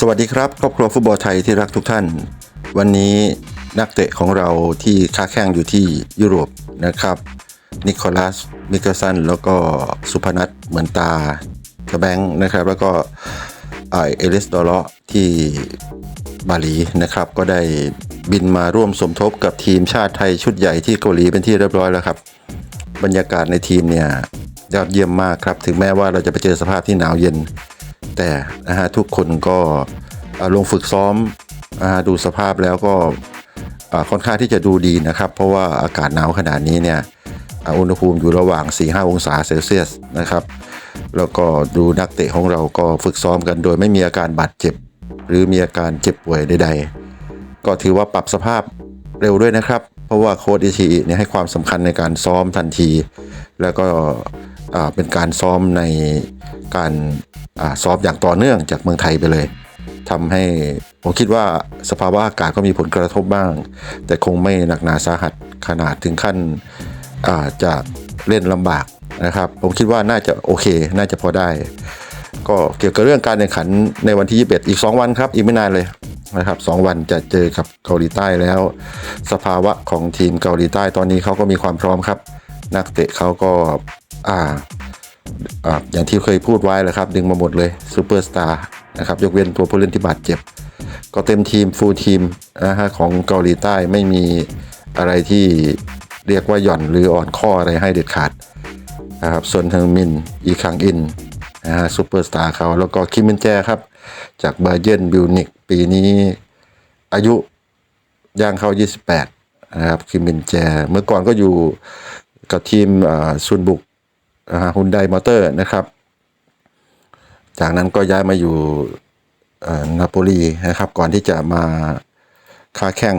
สวัสดีครับ ครอบครัวฟุตบอลไทยที่รักทุกท่าน วันนี้นักเตะของเราที่ค้าแข่งอยู่ที่ยุโรปนะครับนิโคลัส มิเกลสัน แล้วก็สุพนัทเหมือนตากระแบงค์นะครับ แล้วก็ไอเอลิสดอเลาะที่บาหลีนะครับ ก็ได้บินมาร่วมสมทบกับทีมชาติไทยชุดใหญ่ที่เกาหลีเป็นที่เรียบร้อยแล้วครับ บรรยากาศในทีมเนี่ย ยอดเยี่ยมมากครับ ถึงแม้ว่าเราจะไปเจอสภาพที่หนาวเย็น แต่นะฮะทุกคนก็ลงฝึกซ้อมอดูสภาพแล้วก็ค่อนข้างที่จะดูดีนะครับ เพราะว่าอากาศหนาวขนาดนี้เนี่ยอุณหภูมิอยู่ระหว่าง 4-5 องศาเซลเซียสนะครับ แล้วก็ดูนักเตะของเราก็ฝึกซ้อมกันโดยไม่มีอาการบาดเจ็บ หรือมีอาการเจ็บป่วยใดๆ ก็ถือว่าปรับสภาพเร็วด้วยนะครับ เพราะว่าโค้ชอิชิเนี่ยให้ความสำคัญในการซ้อมทันที แล้วก็ เป็นการซ้อมในการอ่าซ้อมอย่างต่อเนื่องจากเมืองไทยไปเลยทำให้ผมคิดว่าสภาวะอากาศก็มีผลกระทบบ้าง แต่คงไม่หนักหนาสาหัสขนาดถึงขั้นอ่าจะเล่นลำบากนะครับ ผมคิดว่าน่าจะโอเค น่าจะพอได้ ก็เกี่ยวกับเรื่องการแข่งขันในวันที่ 21 อีก 2 วันครับ อีกไม่นานเลยนะครับ2วันจะเจอกับเกาหลีใต้แล้ว สภาวะของทีมเกาหลีใต้ตอนนี้เขาก็มีความพร้อมครับ นักเตะเขาก็อ่า อย่างที่เคยพูดไว้แหละครับ ดึงมาหมดเลยซูเปอร์สตาร์นะครับ ยกเว้นตัวผู้เล่นที่บาดเจ็บ ก็เต็มทีมฟูลทีมนะฮะของเกาหลีใต้ไม่มีอะไรที่เรียกว่าหย่อนหรืออ่อนข้ออะไรให้เด็ดขาดนะครับส่วนเฮงมิน อีคังอินนะฮะซูเปอร์สตาร์เขาแล้วก็คิมมินแจครับ จากบาเยร์นบิวนิกปีนี้อายุย่างเข้า 28 นะครับคิมมินแจ เมื่อก่อนก็อยู่กับทีมซุนบุก ฮุนไดมอเตอร์นะครับ จากนั้นก็ย้ายมาอยู่นาโปลีนะครับ ก่อนที่จะมาค้าแข่ง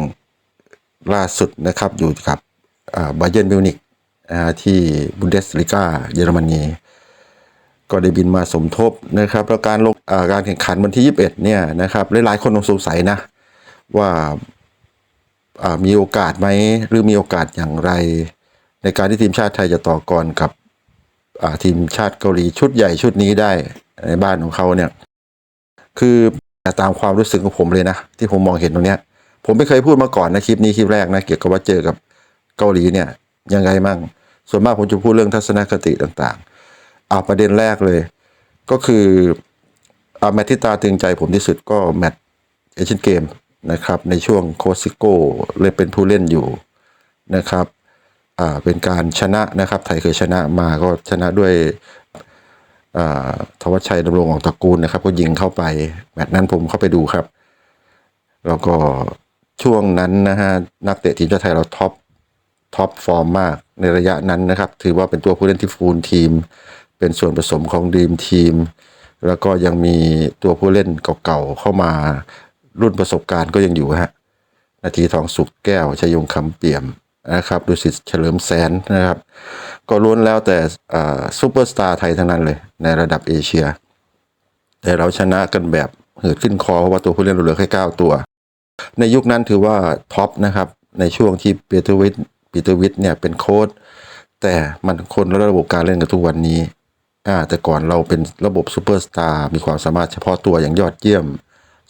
ล่าสุดนะครับ อยู่กับบาเยนบิวนิกที่บุนเดสลิก้าเยอรมนี ก็ได้บินมาสมทบนะครับ แล้วการลงการแข่งขันวันที่ 21 เนี่ยนะครับหลายๆคนคงสงสัยนะ ว่ามีโอกาสไหมหรือมีโอกาสอย่างไร ในการที่ทีมชาติไทยจะต่อกรกับ ทีมชาติเกาหลีชุดใหญ่ชุดนี้ได้ในบ้านของเขาเนี่ย คือตามความรู้สึกของผมเลยนะ ที่ผมมองเห็นตรงเนี้ย ผมไม่เคยพูดมาก่อนนะคลิปนี้คลิปแรกนะเกี่ยวกับว่าเจอกับเกาหลีเนี่ยยังไงมั่ง ส่วนมากผมจะพูดเรื่องทัศนคติต่างๆเอาประเด็นแรกเลย ก็คือเอาแมตที่ตาตึงใจผมที่สุดก็แมตเอเชียนเกมนะครับในช่วงโคชซิโก้เลยเป็นผู้เล่นอยู่นะครับ เป็นการชนะนะครับ ไทยเคยชนะมาก็ชนะด้วยอ่าทวัชชัยดำรงของตระกูลนะครับ ก็ยิงเข้าไปแมตช์นั้นผมเข้าไปดูครับ แล้วก็ช่วงนั้นนะฮะนักเตะทีมชาติไทยเราท็อปท็อปฟอร์มมากในระยะนั้นนะครับ ถือว่าเป็นตัวผู้เล่นที่ฟูลทีม เป็นส่วนผสมของดีมทีม แล้วก็ยังมีตัวผู้เล่นเก่าๆเข้ามารุ่นประสบการณ์ก็ยังอยู่ฮะนาทีทองสุกแก้วชัยงคำเปี่ยม นะครับดุสิตเฉลิมแสนนะครับ ก็ล้วนแล้วแต่ซูเปอร์สตาร์ไทยทั้งนั้นเลยในระดับเอเชีย แต่เราชนะกันแบบเหิดขึ้นคอเพราะว่าตัวผู้เล่นเราเหลือแค่เก้าตัว ในยุคนั้นถือว่าท็อปนะครับ ในช่วงที่เปีเตอร์วิทปีเตอร์วิทเนี่ยเป็นโค้ชแต่มันคนละระบบการเล่นกับทุกวันนี้อ่าแต่ก่อนเราเป็นระบบซูเปอร์สตาร์มีความสามารถเฉพาะตัวอย่างยอดเยี่ยม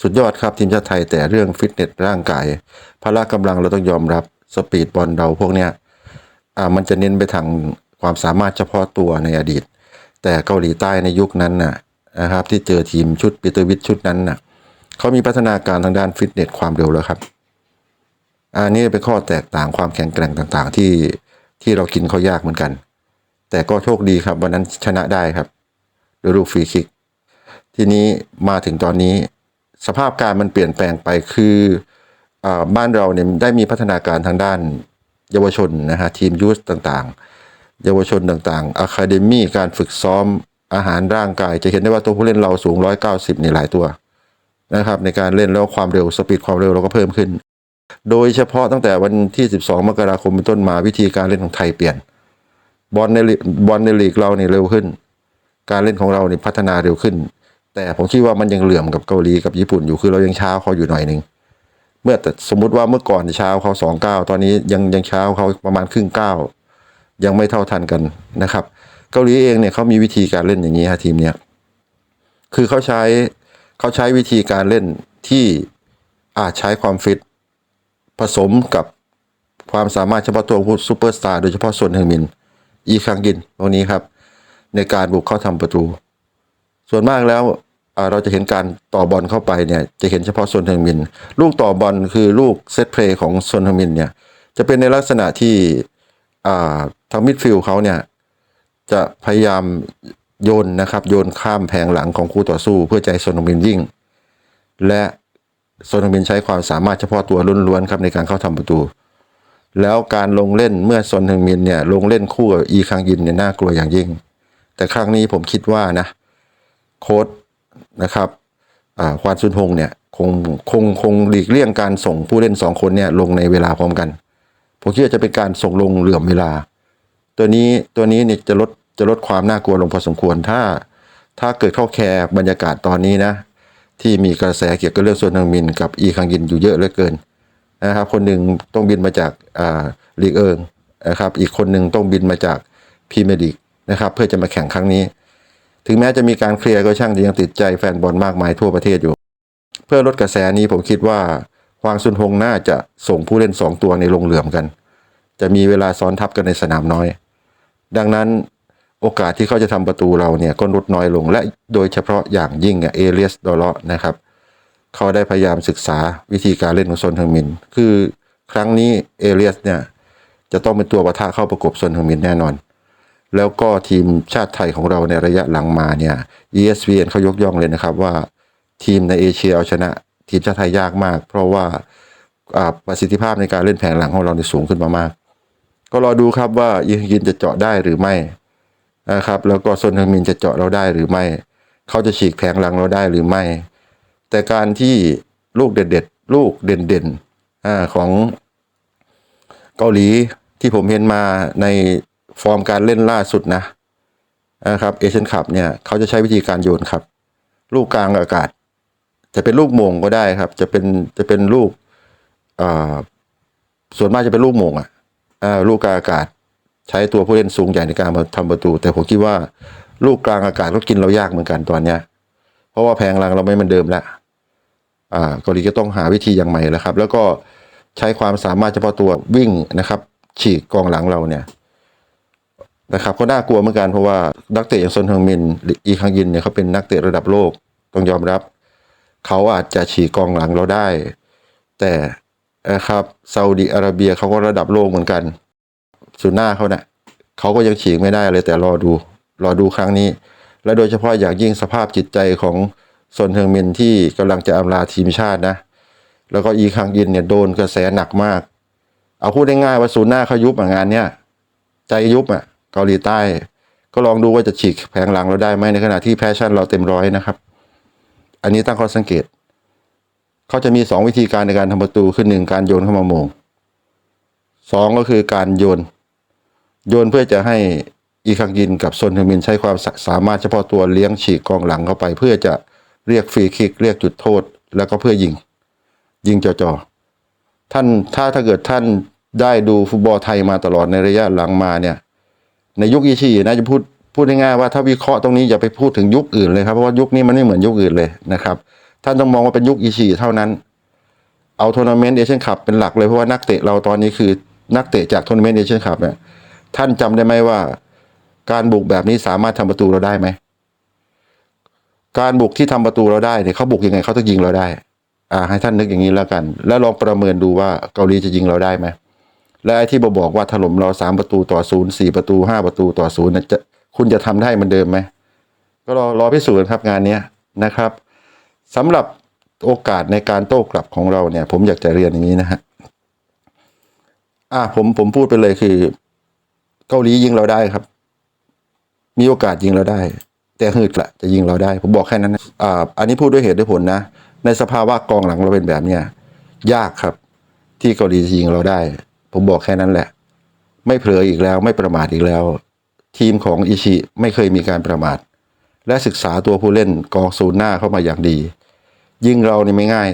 สุดยอดครับทีมชาติไทยแต่เรื่องฟิตเนสร่างกายพละกำลังเราต้องยอมรับ สปีดบอลเราพวกเนี้ยอ่ามันจะเน้นไปทางความสามารถเฉพาะตัวในอดีต แต่เกาหลีใต้ในยุคนั้นน่ะนะครับ ที่เจอทีมชุดปีเตอร์วิทชุดนั้นน่ะเขามีพัฒนาการทางด้านฟิตเนสความเร็วแล้วครับอันนี้เป็นข้อแตกต่างความแข็งแกร่งต่างๆ ที่ที่เรากินเขายากเหมือนกัน แต่ก็โชคดีครับวันนั้นชนะได้ครับด้วยลูกฟรีคิก ทีนี้มาถึงตอนนี้สภาพการมันเปลี่ยนแปลงไปคือ บ้านเราเนี่ยได้มีพัฒนาการทางด้านเยาวชนนะฮะทีมยูสต่างๆ เยาวชนต่างๆอะคาเดมี่การฝึกซ้อมอาหารร่างกาย จะเห็นได้ว่าตัวผู้เล่นเราสูง 190นี่หลายตัวนะครับในการเล่นแล้วความเร็วสปีดความเร็วเราก็เพิ่มขึ้น โดยเฉพาะตั้งแต่วันที่ 12 มกราคมเป็นต้นมาวิธีการเล่นของไทยเปลี่ยนบอลในลีกบอลในลีกเราเนี่ยเร็วขึ้น การเล่นของเราเนี่ยพัฒนาเร็วขึ้น แต่ผมคิดว่ามันยังเหลื่อมกับเกาหลีกับญี่ปุ่นอยู่คือเรายังช้าเขาอยู่หน่อยหนึ่ง เมื่อแต่สมมุติว่าเมื่อก่อนเช้าเขาสองเก้าตอนนี้ยังยังเช้าเขาประมาณครึ่งเก้ายังไม่เท่าทันกันนะครับ เกาหลีเองเนี่ยเขามีวิธีการเล่นอย่างนี้ฮะทีมเนี้ยคือเขาใช้เขาใช้วิธีการเล่นที่อาจใช้ความฟิต ผสมกับความสามารถเฉพาะตัวของซูเปอร์สตาร์โดยเฉพาะส่วนเฮงมิน อีคังกินพวกนี้ครับ ในการบุกเข้าทำประตู ส่วนมากแล้ว เราจะเห็นการต่อบอลเข้าไปเนี่ยจะเห็นเฉพาะส่วนเฮงมิน ลูกต่อบอลคือลูกเซตเพลย์ของส่วนเฮงมินเนี่ยจะเป็นในลักษณะที่ทางมิดฟิลด์เขาเนี่ยจะพยายามโยนนะครับโยนข้ามแผงหลังของคู่ต่อสู้ เพื่อจะให้ส่วนเฮงมินวิ่ง และโซนเฮงมินใช้ความสามารถเฉพาะตัวล้วนๆครับในการเข้าทำประตู แล้วการลงเล่นเมื่อโซนเฮงมินเนี่ยลงเล่นคู่กับอีคังยินเนี่ยน่ากลัวอย่างยิ่ง แต่ครั้งนี้ผมคิดว่านะโค้ด นะครับควานซุนฮงเนี่ยคงคงคงหลีกเลี่ยงการส่งผู้เล่นสองคนเนี่ยลงในเวลาพร้อมกันผมคิดว่าจะเป็นการส่งลงเหลื่อมเวลา ตัวนี้ตัวนี้เนี่ยจะลดจะลดความน่ากลัวลงพอสมควร ถ้าถ้าเกิดเข้าแคร์บรรยากาศตอนนี้นะที่มีกระแสเกี่ยวกับเรื่องโซนทางมินกับอีคังยินอยู่เยอะเหลือเกินนะครับคนหนึ่งต้องบินมาจากอ่าลีกเอิงนะครับอีกคนหนึ่งต้องบินมาจากพรีเมียร์ลีกนะครับเพื่อจะมาแข่งครั้งนี้ ถึงแม้จะมีการเคลียร์ก็ช่างแต่ยังติดใจแฟนบอลมากมายทั่วประเทศอยู่ เพื่อลดกระแสนี้ผมคิดว่าฮวางซุนฮงน่าจะส่งผู้เล่นสองตัวในลงเหลื่อมกัน จะมีเวลาซ้อนทับกันในสนามน้อย ดังนั้นโอกาสที่เขาจะทำประตูเราเนี่ยก็ลดน้อยลงและโดยเฉพาะอย่างยิ่งเอเลียสดอลเลาะนะครับเขาได้พยายามศึกษาวิธีการเล่นของซนเฮงมิน คือครั้งนี้เอเลียสเนี่ยจะต้องเป็นตัวประทะเข้าประกบซนเฮงมินแน่นอน แล้วก็ทีมชาติไทยของเราในระยะหลังมาเนี่ย ESPN เขายกย่องเลยนะครับว่าทีมในเอเชียเอาชนะ ทีมชาติไทยยากมาก เพราะว่าประสิทธิภาพในการเล่นแผงหลังของเราเนี่ยสูงขึ้นมามาก ก็รอดูครับว่ายิงยินจะเจาะได้หรือไม่นะครับ แล้วก็ซนเฮงมินจะเจาะเราได้หรือไม่ เขาจะฉีกแผงหลังเราได้หรือไม่ แต่การที่ลูกเด็ดๆลูกเด่นๆของเกาหลีที่ผมเห็นมาใน ฟอร์มการเล่นล่าสุดนะนะครับเอเชียนคัพเนี่ยเขาจะใช้วิธีการโยนครับ ลูกกลางอากาศ จะเป็นลูกมงก็ได้ครับ จะเป็นจะเป็นลูกอ่าส่วนมากจะเป็นลูกมงอะอ่าลูกกลางอากาศ ใช้ตัวผู้เล่นสูงใหญ่ในการมาทำประตู แต่ผมคิดว่าลูกกลางอากาศก็กินเรายากเหมือนกันตอนเนี้ย เพราะว่าแพงรังเราไม่เหมือนเดิมแล้วอ่าเกาหลีก็ต้องหาวิธีอย่างใหม่แล้วครับ แล้วก็ใช้ความสามารถเฉพาะตัววิ่งนะครับ ฉีกกองหลังเราเนี่ย นะครับก็น่ากลัวเหมือนกันเพราะว่านักเตะอย่างซนเฮงมินหรืออีคังยินเนี่ยเขาเป็นนักเตะระดับโลกต้องยอมรับ เขาอาจจะฉีกกองหลังเราได้ แต่นะครับซาอุดิอาระเบียเขาก็ระดับโลกเหมือนกันสุน้าเขาเนี่ยเขาก็ยังฉีกไม่ได้เลยแต่รอดูรอดูครั้งนี้ และโดยเฉพาะอย่างยิ่งสภาพจิตใจของซนเฮงมินที่กำลังจะอำลาทีมชาตินะ แล้วก็อีคังยินเนี่ยโดนกระแสหนักมาก เอาพูดง่ายๆว่าศูนย์หน้าเขายุบอะงานเนี้ยใจยุบอะ เกาหลีใต้ ก็ลองดูว่าจะฉีกแผงหลังเราได้ไหมในขณะที่แพชชั่นเราเต็มร้อยนะครับ อันนี้ตั้งข้อสังเกต เขาจะมีสองวิธีการในการทำประตูคือหนึ่งการโยนเข้ามาโมงสองก็คือการโยน โยนเพื่อจะให้อีคังยินกับซนเฮมินใช้ความสาสามารถเฉพาะตัวเลี้ยงฉีกกองหลังเข้าไป เพื่อจะเรียกฟรีคิกเรียกจุดโทษ แล้วก็เพื่อยิง ยิงจ่อๆท่านถ้าถ้าเกิดท่านได้ดูฟุตบอลไทยมาตลอดในระยะหลังมาเนี่ย ในยุคอีชีนะจะพูดพูดง่ายๆว่าถ้าวิเคราะห์ตรงนี้อย่าไปพูดถึงยุคอื่นเลยครับเพราะว่ายุคนี้มันไม่เหมือนยุคอื่นเลยนะครับท่านต้องมองว่าเป็นยุคอีชีเท่านั้น เอาทัวร์นาเมนต์เอเชียนคัพเป็นหลักเลยเพราะว่านักเตะเราตอนนี้คือนักเตะจากทัวร์นาเมนต์เอเชียนคัพเนี่ยท่านจำได้ไหมว่า การบุกแบบนี้สามารถทำประตูเราได้ไหมการบุกที่ทำประตูเราได้เนี่ยเขาบุกยังไงเขาต้องยิงเราได้ อ่า ให้ท่านนึกอย่างนี้แล้วกัน แล้วลองประเมินดูว่าเกาหลีจะยิงเราได้ไหม และไอ้ที่บอกว่าถล่มเราสามประตูต่อศูนย์สี่ประตูห้าประตูต่อศูนย์น่ะจะคุณจะทำได้เหมือนเดิมไหมก็รอรอพิสูจน์ครับงานเนี้ยนะครับสำหรับโอกาสในการโต้กลับของเราเนี่ย ผมอยากจะเรียนอย่างนี้นะฮะอ่าผมผมพูดไปเลยคือ เกาหลียิงเราได้ครับ มีโอกาสยิงเราได้ แต่หืดละจะยิงเราได้ ผมบอกแค่นั้นนะอ่าอันนี้พูดด้วยเหตุด้วยผลนะ ในสภาวะกองหลังเราเป็นแบบเนี้ยยากครับ ที่เกาหลีจะยิงเราได้ ผมบอกแค่นั้นแหละ ไม่เผลออีกแล้วไม่ประมาทอีกแล้ว ทีมของอิชิไม่เคยมีการประมาท และศึกษาตัวผู้เล่นกองศูนย์หน้าเข้ามาอย่างดี ยิ่งเรานี่ไม่ง่าย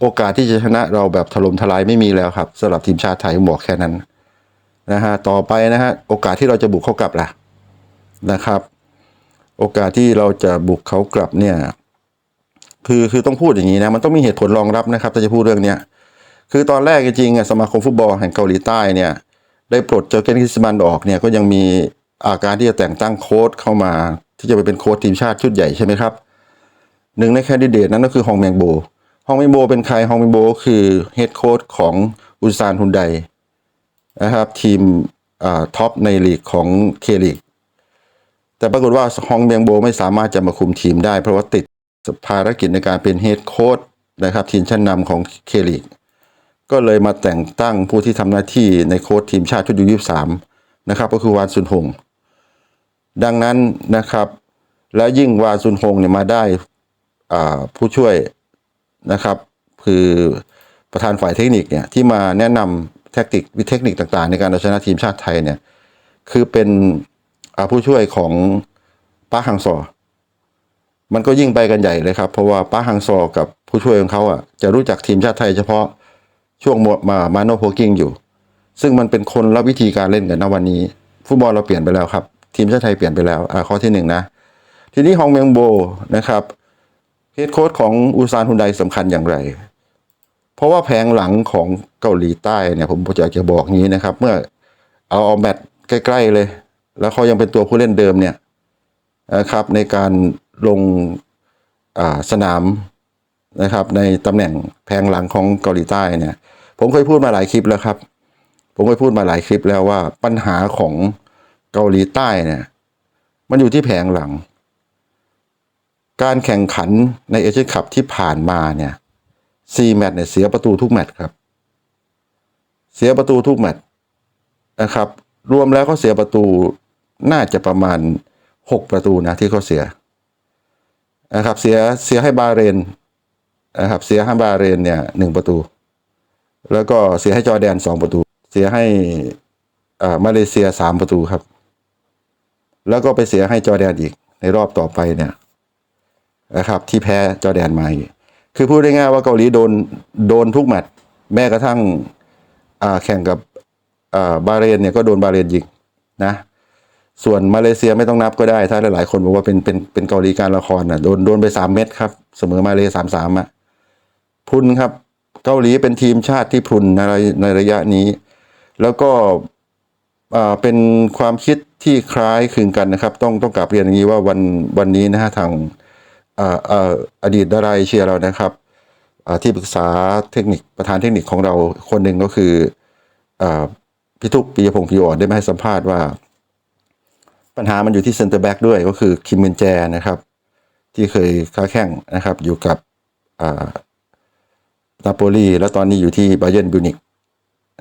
โอกาสที่จะชนะเราแบบถล่มทลายไม่มีแล้วครับสำหรับทีมชาติไทยผมบอกแค่นั้นนะฮะต่อไปนะฮะโอกาสที่เราจะบุกเขากลับล่ะนะครับ โอกาสที่เราจะบุกเขากลับเนี่ยคือคือต้องพูดอย่างนี้นะมันต้องมีเหตุผลรองรับนะครับถ้าจะพูดเรื่องเนี้ย คือตอนแรกจริงๆสมาคมฟุตบอลแห่งเกาหลีใต้เนี่ยได้ปลดเจอเกนคิสมันออกเนี่ยก็ยังมีอาการที่จะแต่งตั้งโค้ชเข้ามา ที่จะไปเป็นโค้ชทีมชาติชุดใหญ่ใช่ไหมครับหนึ่งในแคนดิเดตนั้นก็คือฮองแมงโบฮองแมงโบเป็นใครฮองแมงโบก็คือเฮดโค้ชของอุซานฮุนไดนะครับทีมอ่าท็อปในลีกของเคลีกแต่ปรากฏว่าฮองเมียงโบไม่สามารถจะมาคุมทีมได้ เพราะว่าติดภารกิจในการเป็นเฮดโค้ชนะครับทีมชั้นนำของเคลีก ก็เลยมาแต่งตั้งผู้ที่ทำหน้าที่ในโค้ชทีมชาติชุดยูยี่สามนะครับ ก็คือวานซุนฮงดังนั้นนะครับ และยิ่งวานซุนฮงเนี่ยมาได้อ่าผู้ช่วยนะครับ คือประธานฝ่ายเทคนิคเนี่ยที่มาแนะนำแทคติกวิเทคนิคต่างๆ ในการเอาชนะทีมชาติไทยเนี่ยคือเป็นผู้ช่วยของป้าฮังซอ มันก็ยิ่งไปกันใหญ่เลยครับ เพราะว่าป้าฮังซอกับผู้ช่วยของเขาอะจะรู้จักทีมชาติไทยเฉพาะ ช่วงมามาโนโพกิ้งอยู่ ซึ่งมันเป็นคนละวิธีการเล่นกันนะวันนี้ ฟุตบอลเราเปลี่ยนไปแล้วครับ ทีมชาติไทยเปลี่ยนไปแล้วอ่าข้อที่หนึ่งนะ ทีนี้ฮองเมียงโบนะครับเฮดโค้ชของอูซานฮุนไดสำคัญอย่างไร เพราะว่าแผงหลังของเกาหลีใต้เนี่ยผมอยากจะบอกงี้นะครับ เมื่อเอาเอาแมตช์ใกล้ ๆเลย แล้วเขายังเป็นตัวผู้เล่นเดิมเนี่ยนะครับในการลงสนามนะครับในตำแหน่งแผงหลังของเกาหลีใต้เนี่ย ผมเคยพูดมาหลายคลิปแล้วครับ ผมเคยพูดมาหลายคลิปแล้วว่าปัญหาของเกาหลีใต้เนี่ย มันอยู่ที่แผงหลัง การแข่งขันในเอเชียนคัพที่ผ่านมาเนี่ยซีแมตช์เนี่ยเสียประตูทุกแมตช์ครับ เสียประตูทุกแมตช์นะครับ รวมแล้วเขาเสียประตูน่าจะประมาณหกประตูนะที่เขาเสียนะครับเสียเสียให้บาเรนนะครับเสียให้บาเรนเนี่ยหนึ่งประตู แล้วก็เสียให้จอแดนสองประตู เสียให้อ่ามาเลเซียสามประตูครับ แล้วก็ไปเสียให้จอแดนอีก ในรอบต่อไปเนี่ยนะครับ ที่แพ้จอแดนมาอีกคือพูดได้ง่ายว่าเกาหลีโดนโดนทุกแมตช์แม้กระทั่งอ่าแข่งกับอ่าบาเรนเนี่ยก็โดนบาเรนยิงนะ ส่วนมาเลเซียไม่ต้องนับก็ได้ ถ้าหลาย ๆ คนบอกว่าเป็นเป็นเป็นเกาหลีการละครน่ะโดนโดนไปสามเม็ดครับ เสมอมาเลสามสามอะพรุนครับ เกาหลีเป็นทีมชาติที่พรุนในรในระยะนี้ แล้วก็เป็นความคิดที่คล้ายคลึงกันนะครับ ต้องต้องกลับเรียนอย่างนี้ว่าวันวันนี้นะฮะทางอดีตดาราเอเชียเรานะครับที่ปรึกษาเทคนิคประธานเทคนิคของเราคนหนึ่งก็คืออพี่ทุกปียพงศ์พิวอ่อนได้มาให้สัมภาษณ์ว่า ปัญหามันอยู่ที่เซนเตอร์แบ็กด้วยก็คือคิมเมนแจนะครับ ที่เคยค้าแข่งนะครับอยู่กับ นาโปลีแล้วตอนนี้อยู่ที่บาเยร์นบิวนิก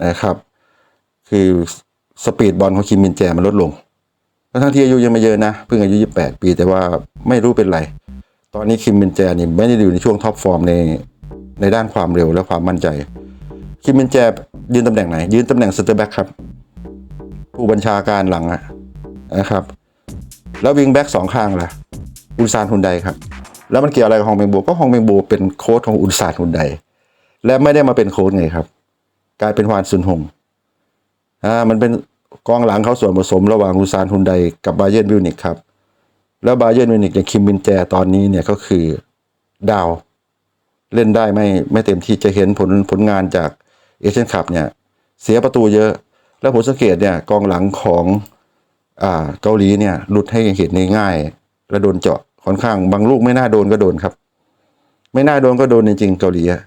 นะครับคือสปีดบอลของคิมเมนแจมันลดลงทั้งที่อายุยังไม่เยอะนะ เพิ่งอายุ 28 ปีแต่ว่าไม่รู้เป็นไร ตอนนี้คิมเมนแจนี่ไม่ได้อยู่ในช่วงท็อปฟอร์มในในด้านความเร็วและความมั่นใจ คิมเมนแจยืนตำแหน่งไหน ยืนตำแหน่งเซนเตอร์แบ็กครับ ผู้บัญชาการหลังอะนะครับ แล้ววิงแบ็กสองข้างล่ะ อุนซานฮุนไดครับ แล้วมันเกี่ยวอะไรกับฮองเมงโบก็ฮองเมงโบเป็นโค้ชของอุนซานฮุนได และไม่ได้มาเป็นโค้ชไงครับ กลายเป็นฮวานซุนฮงอ่ามันเป็นกองหลังเขาส่วนผสมระหว่างอุนซานฮุนไดกับบาเยร์นบิวนิกครับ แล้วบาเยร์นบิวนิกอย่างคิมมินแจตอนนี้เนี่ยก็คือดาวเล่นได้ไม่ไม่เต็มที่จะเห็นผลผลงานจากเอเชียนคัพเนี่ยเสียประตูเยอะ แล้วผมสังเกตเนี่ยกองหลังของอ่าเกาหลีเนี่ยหลุดให้เห็นง่ายและโดนเจาะค่อนข้างบางลูกไม่น่าโดนก็โดนครับ ไม่น่าโดนก็โดนจริงๆเกาหลีอะ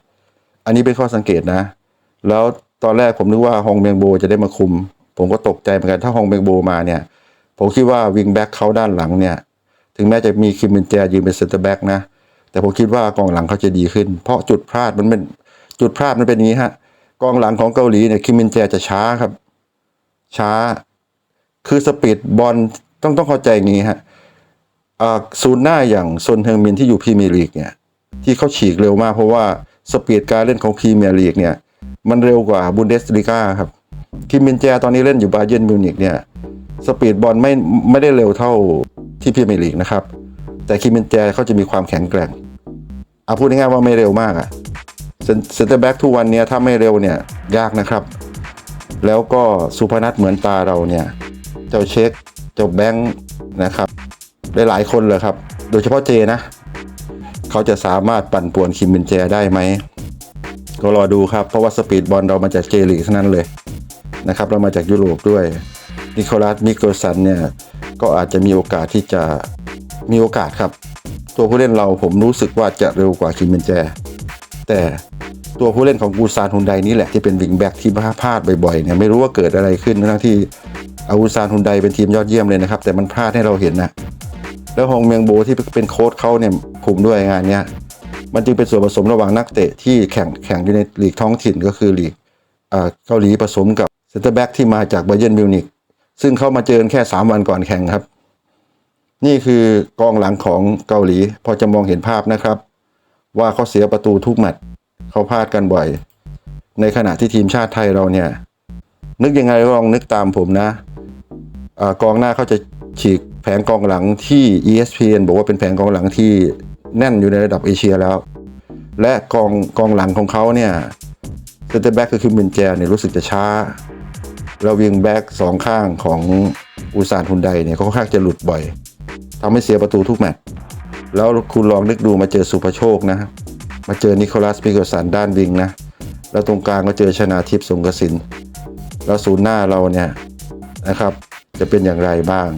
อันนี้เป็นข้อสังเกตนะ แล้วตอนแรกผมนึกว่าฮองเมียงโบจะได้มาคุม ผมก็ตกใจเหมือนกันถ้าฮองเมียงโบมาเนี่ย ผมคิดว่าวิงแบ็กเขาด้านหลังเนี่ย ถึงแม้จะมีคิมเบนแจยืนเป็นเซนเตอร์แบ็กนะ แต่ผมคิดว่ากองหลังเขาจะดีขึ้น เพราะจุดพลาดมันเป็นจุดพลาดมันเป็นอย่างนี้ฮะกองหลังของเกาหลีเนี่ยคิมเบนแจจะช้าครับ ช้า คือสปีดบอลต้องต้องเข้าใจอย่างนี้ฮะอ่าศูนย์หน้าอย่างซนเฮงมินที่อยู่พรีเมียร์ลีกเนี่ยที่เขาฉีกเร็วมากเพราะว่า สปีดการเล่นของพรีเมียร์ลีกเนี่ยมันเร็วกว่าบุนเดสลีกาครับคิมมินแจตอนนี้เล่นอยู่บาเยิร์นมิวนิกเนี่ยสปีดบอลไม่ไม่ได้เร็วเท่าที่พรีเมียร์ลีกนะครับ แต่คิมมินแจเขาจะมีความแข็งแกร่งเอาพูดง่ายๆว่าไม่เร็วมากอะเซนเตอร์แบ็กทุกวันเนี้ยถ้าไม่เร็วเนี่ยยากนะครับ แล้วก็สุพนัทเหมือนตาเราเนี่ยเจ้าเช็คเจ้าแบงค์นะครับหลายๆคนเลยครับ โดยเฉพาะเจนะ เขาจะสามารถปั่นป่วนคิมมินแจได้ไหม ก็รอดูครับ เพราะว่าสปีดบอลเรามาจากเจลีกทั้งนั้นเลยนะครับเรามาจากยุโรปด้วยนิโคลัสมิเกลสันเนี่ยก็อาจจะมีโอกาสที่จะมีโอกาสครับ ตัวผู้เล่นเราผมรู้สึกว่าจะเร็วกว่าคิมมินแจ แต่ตัวผู้เล่นของกูซานฮุนไดนี่แหละที่เป็นวิงแบ็กที่พลาดบ่อยๆเนี่ยไม่รู้ว่าเกิดอะไรขึ้นทั้งที่อากูซานฮุนไดเป็นทีมยอดเยี่ยมเลยนะครับ แต่มันพลาดให้เราเห็นนะ แล้วฮองเมียงโบที่เป็นโค้ชเขาเนี่ยคุมด้วยงานเนี้ยมันจึงเป็นส่วนผสมระหว่างนักเตะที่แข่งแข่งอยู่ในลีกท้องถิ่นก็คือลีกเกาหลีผสมกับเซนเตอร์แบ็กที่มาจากไบเยร์นมิวนิกซึ่งเข้ามาเจอกันแค่ 3 วันก่อนแข่งครับ นี่คือกองหลังของเกาหลี พอจะมองเห็นภาพนะครับ ว่าเขาเสียประตูทุกแมตช์เขาพลาดกันบ่อย ในขณะที่ทีมชาติไทยเราเนี่ยนึกยังไงลองนึกตามผมนะอกองหน้าเขาจะฉีก ผงกองหลังที่ ESPN บอกว่าเป็นแผงกองหลังที่แน่นอยู่ในระดับเอเชียแล้ว และกองกองหลังของเขาเนี่ยเซนเตอร์แบ็กคือคิมมินแจเนี่ยรู้สึกจะช้า แล้ววิงแบ็กสองข้างของอุซานฮุนไดเนี่ยเขาค่อนข้างจะหลุดบ่อยทำให้เสียประตูทุกแมตช์แล้วคุณลองนึกดูมาเจอสุภโชคนะ มาเจอนิโคลัสมิเกลสันด้านวิงนะ แล้วตรงกลางก็เจอชนาทิพย์สงกสิน แล้วศูนย์หน้าเราเนี่ยนะครับ จะเป็นอย่างไรบ้าง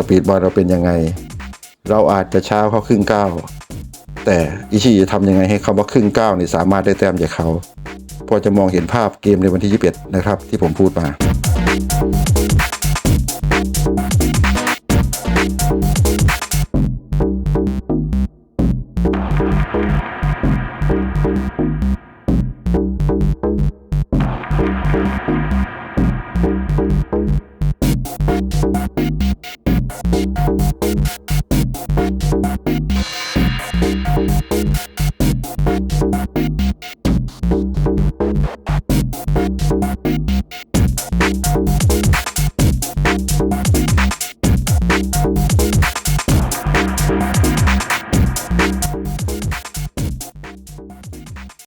สปีดบอลเราเป็นยังไง เราอาจจะช้าเขาครึ่งก้าวแต่อิชิจะทำยังไงให้คำว่าครึ่งก้าวนี่สามารถได้แต้มจากเขา พอจะมองเห็นภาพเกมในวันที่ 21 นะครับ ที่ผมพูดมา